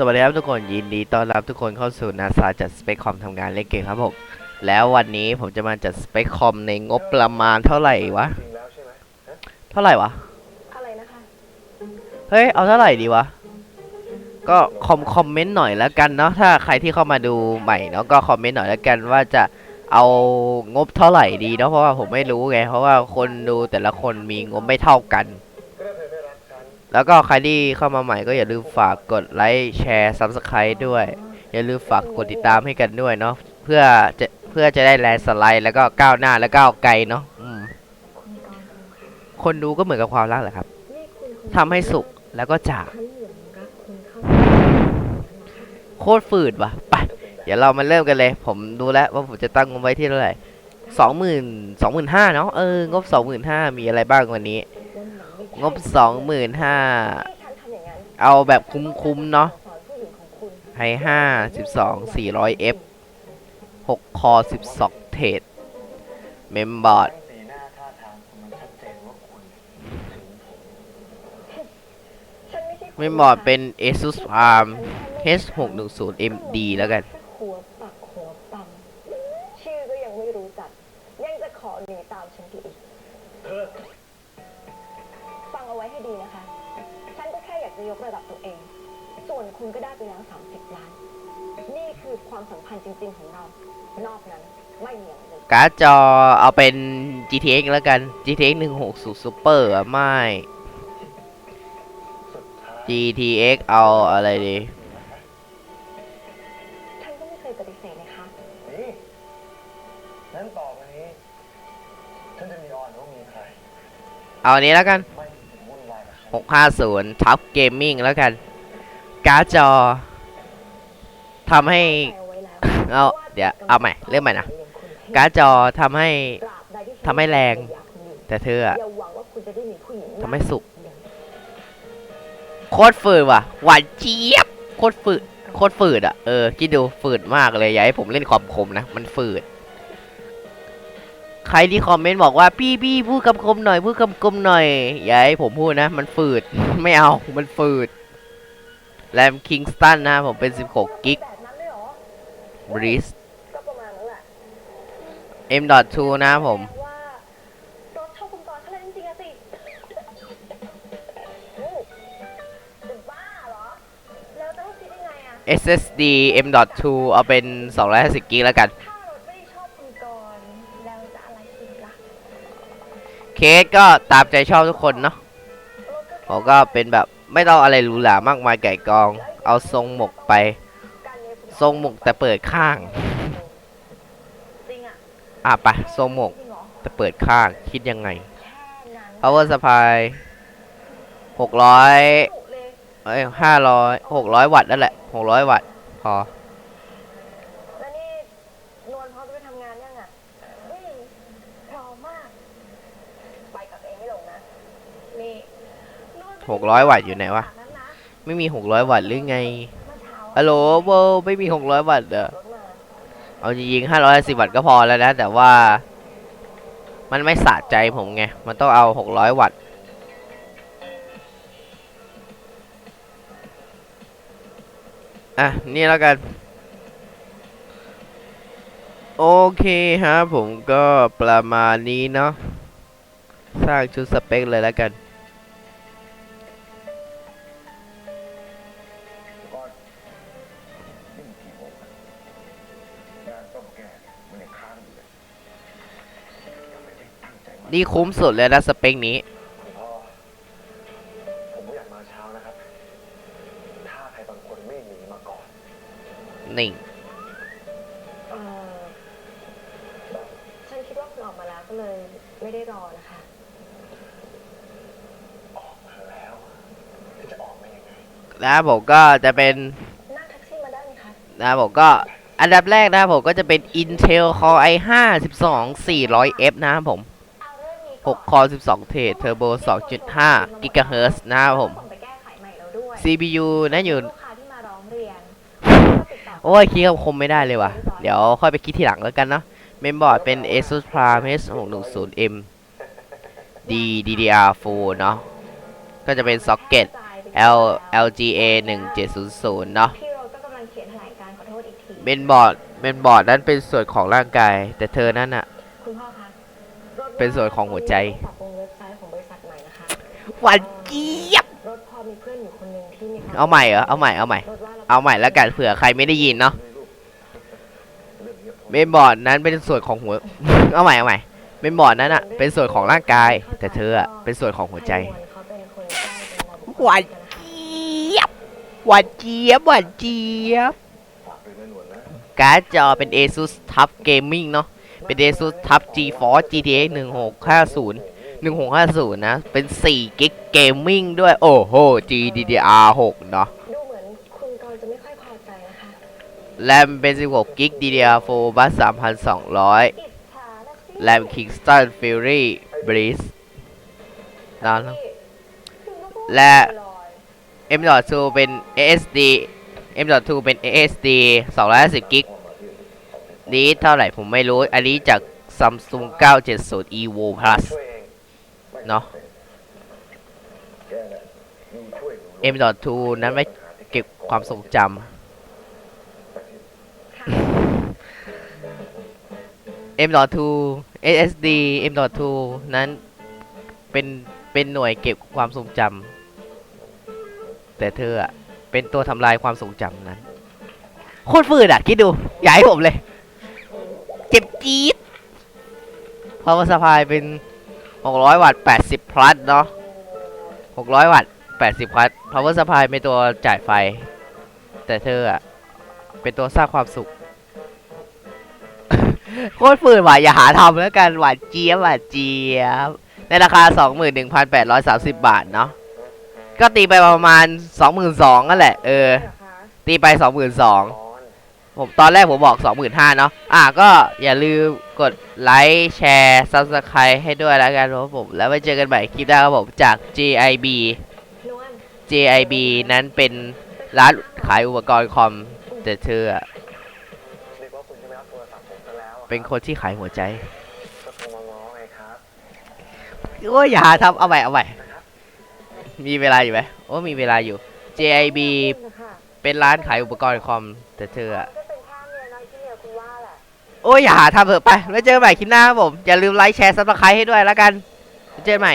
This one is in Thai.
สวัสดีครับทุกคนยินดีต้อนรับทุกคนเข้าสู่นาซาจัดสเปคคอมทำงานเล่นเกมครับผมแล้ววันนี้ผมจะมาจัดสเปคคอมในงบประมาณเท่าไหร่วะ เท่าไหร่วะ อะไรนะคะ เฮ้ย เอาเท่าไหร่ดีวะ ก็คอมคอมเมนต์หน่อยแล้วกันเนาะถ้าใครที่เข้ามาดูใหม่เนาะก็คอมเมนต์หน่อยแล้วกันว่าจะเอางบเท่าไหร่ดีเนาะเพราะว่าผมไม่รู้ไงเพราะว่าคนดูแต่ละคนมีงบไม่เท่ากัน แล้วก็ใครที่เข้ามาใหม่ก็อย่าลืมฝากกดไลค์แชร์ซับสไครต์ด้วย อย่าลืมฝากกดติดตามให้กันด้วยเนาะเพื่อจะเพื่อจะได้แลนสไลด์แล้วก็ก้าวหน้าและก้าวไกลเนาะคนดูก็เหมือนกับความรักแหละครับทำให้สุขแล้วก็จากโคตรฝืดว่ะไปเดี๋ยวเรามาเริ่มกันเลย ผมดูแล้วว่าผมจะตั้งงบไว้ที่เท่าไหร่สองหมื่นสองหมื่นห้าเนาะเอองบสองหมื่นห้ามีอะไรบ้างวันนี้ งบสองหมื่นห้าให้ฉันทำอย่างนั้นเอาแบบคุ้มๆเนาะสอนผู้หญิงของคุณไฮห้าสิบสองสี่ร้อยเอฟหกคอสิบสองเทรดเมมบอร์ดสีหน้าท่าทางคุณมันชัดเจนว่าคุณถึงผมฉันไม่ใช่เมมบอร์ดเป็น ASUS ARM H610MD แล้วกัน ดีนะคะ ฉันก็แค่อยากจะยกระดับตัวเอง ส่วนคุณก็ได้ไปแล้ว30 ล้าน นี่คือความสัมพันธ์จริง ๆ ของเรา นอกนั้นไม่มีอะไรเลยการ์ดจอเอาเป็น GTX แล้วกัน GTX 160 Super อะไม่สุดท้าย GTX เอาอะไรดี ฉันก็ไม่เคยปฏิเสธนะคะนี่งั้นต่อไปนี้ ฉันจะมีออนว่ามีใคร เอาอันนี้แล้วกัน 650 Top Gaming แล้วกัน การ์ดจอทำให้เอาไว้แล้วเอาเดี๋ยว เอาใหม่ เริ่มใหม่นะ การ์ดจอทำให้ตราบใดที่ทำให้แรงอยากมีแต่เธออะอย่าหวังว่าคุณจะได้มีผู้หญิงทำให้สุขอย่างโคตรฝืดว่ะ หวานเจี๊ยบ โคตรฝืด โคตรฝืดอะ เออ คิดดูฝืดมากเลย อย่าให้ผมเล่นความคมนะ มันฝืด ใครที่คอมเมนต์บอกว่าพี่พี่พูดคำคมหน่อยพูดคำคมหน่อยอย่าให้ผมพูดนะ มันฝืด ไม่เอามันฝืดแรมคิงสตันนะผมเป็น 16 กิกแบบนั้นเลยเหรอบริสก็ประมาณนั้นแหละ M.2 นะผมแปลว่ารถชอบคุณกรณ์เขาเลยจริงๆอะสิโอ้จะบ้าเหรอแล้วจะให้คิดยังไงอะ SSD M.2 เอาเป็น250กิกแล้วกัน เคสก็ตามใจชอบทุกคนเนาะรถผมก็เป็นแบบไม่ต้องอะไรหรูหรามากมายไก่กอง เอาทรงหมกไปการเรียนคุณทรงหมกแต่เปิดข้างจริงอะอะไปทรงหมกจริงเหรอแต่เปิดข้างคิดยังไงแค่นั้น power supply หกร้อยถูกเลยเอ้ยห้าร้อยหกร้อยวัตต์นั่นแหละหกร้อยวัตต์พอ ไปทำงานยังอะอืมพร้อมมากไปกับเองไม่ลงนะ นี่หกร้อยวัตต์อยู่ไหนวะ ไม่มีหกร้อยวัตต์หรือไงเมื่อเช้าฮัลโหลโบไม่มีหกร้อยวัตต์เหรอเอาจริงๆห้าร้อยสิบวัตต์ก็พอแล้วนะ แต่ว่ามันไม่สะใจผมไง มันต้องเอาหกร้อยวัตต์อะ นี่แล้วกัน โอเคฮะผมก็ประมาณนี้เนาะ สร้างชุดสเปคเลยแล้วกันก่อนนี่มันกี่โมงอะงานต้มแกมันยังค้างอยู่เลยทำไมไม่ตั้งใจมานี่คุ้มสุดเลยนะสเปคนี้คุณพ่อผมไม่อยากมาเช้านะครับถ้าใครบางคนไม่หนีมาก่อนนิ่งเอ่อฉันคิดว่าคุณออกมาแล้วก็เลยไม่ได้รอนะคะ ออกมาแล้วจะออกมายังไง นะผมก็จะเป็นนั่งแท็กซี่มาได้ไหมคะนะผมก็อันดับแรกนะผมก็จะเป็น Intel Core i5 12 400F นะครับผมเอาเรื่องนี้ก่อน6 Core 12 เทรด Turbo 2.5 GHz นะครับผมส่งไปแก้ไขใหม่แล้วด้วย CPU นะอยู่ลูกค้าที่มาร้องเรียนโอ้ยคิดคำคมไม่ได้เลยว่ะ เดี๋ยวค่อยไปคิดทีหลังแล้วกันเนาะ เมมบอร์ดเป็น ASUS Prime H610M D DDR4 เนาะ ก็จะเป็นซ็อกเก็ต L LGA 1700เนาะพี่โรสก็กำลังเขียนแถลงการขอโทษอีกทีเมนบอร์ดเมนบอร์ดนั้นเป็นส่วนของร่างกาย แต่เธอนั้นอะคุณพ่อคะรถเป็นส่วนของหัวใจปรับปรุงเว็บไซต์ของบริษัทใหม่นะคะหวานเจี๊ยบรถพอมีเพื่อนอยู่คนหนึ่งที่มีควเอาใหม่เหรอเอาใหม่เอาใหม่รถว่ารเอาใหม่แล้วกันเผื่อใครไม่ได้ยินเนาะเรื่องนี้ผมเมนบอร์ดนั้นเป็นส่วนของหัว เอาใหม่เอาใหม่เมนบอร์ดนั้นอะเป็นส่วนของร่างกาย แต่เธออะเป็นส่วนของหัวใจให้มวลเขาเป็น หวานเจี๊ยบหวานเจี๊ยบฝากด้วยนะหนวลนะการ์ดจอเป็น ASUS TUF Gaming เนาะ เป็น ASUS TUF GeForce GTX 1650 1650 นะ เป็น4 g b Gaming ด้วย โอ้โห GDDR6 เนาะ ดูเหมือนคุณกรณ์จะไม่ค่อยพอใจนะคะ แรมเป็น 16 g b DDR4 บัส3,200 อิจฉานะสิแรม Kingston Fury Breeze นั่นและ M.2 เป็น SSD M.2 เป็น SSD 250 g b นี้เท่าไหร่ผมไม่รู้ อันนี้จาก Samsung 970 EVO Plus ช่วยเองไม่เนาะแกน่ะอยู่ช่วยหนู M.2 นั้นไว้เก็บความทรงจำ M.2 SSD M.2 นั้นเป็นเป็นหน่วยเก็บความทรงจำ แต่เธออะเป็นตัวทำลายความทรงจำนั้น โคตรฝืดอะคิดดูอย่าให้ผมเลย เจ็บจี๊ด power supply เป็น 600 วัตต์ 80 plus เนาะ 600 วัตต์ 80วัตต์ power supply เป็นตัวจ่ายไฟ แต่เธออะเป็นตัวสร้างความสุข โคตรฝืนว่ะอย่าหาทำแล้วกันหวานเจี๊ยบหวานเจี๊ยบ ในราคา 21,830 บาทเนาะ ก็ตีไปประมาณ22,000นั่นแหละ เออเหรอคะตีไป22,000ผมตอนแรกผมบอก25,000เนาะ อะก็อย่าลืมกดไลค์แชร์ Subscribe ให้ด้วยแล้วกันครับผม แล้วไว้เจอกันใหม่คลิปหน้าครับผมจาก JIB นวล JIB นั้นเป็นร้านขายอุปกรณ์คอมแต่เธออะนึกว่าคุณจะไม่รับโทรศัพท์ผมซะแล้วอะเป็นคนที่ขายหัวใจก็โทรมาง้อไงครับโอ้ยอย่าทำเอาใหม่เอาใหม่ มีเวลาอยู่ไหมโอ้มีเวลาอยู่ JIB ค่ะเป็นร้านขายอุปกรณ์คอมแต่เธออะก็เป็นแค่เมียน้อยที่เมียคุณว่าแหละโอ้ยอย่าหาทำเถอะไป แล้วเจอกันใหม่คลิปหน้าครับผม อย่าลืมไลค์แชร์ซับสไครต์ให้ด้วยแล้วกันแล้วเจอกันใหม่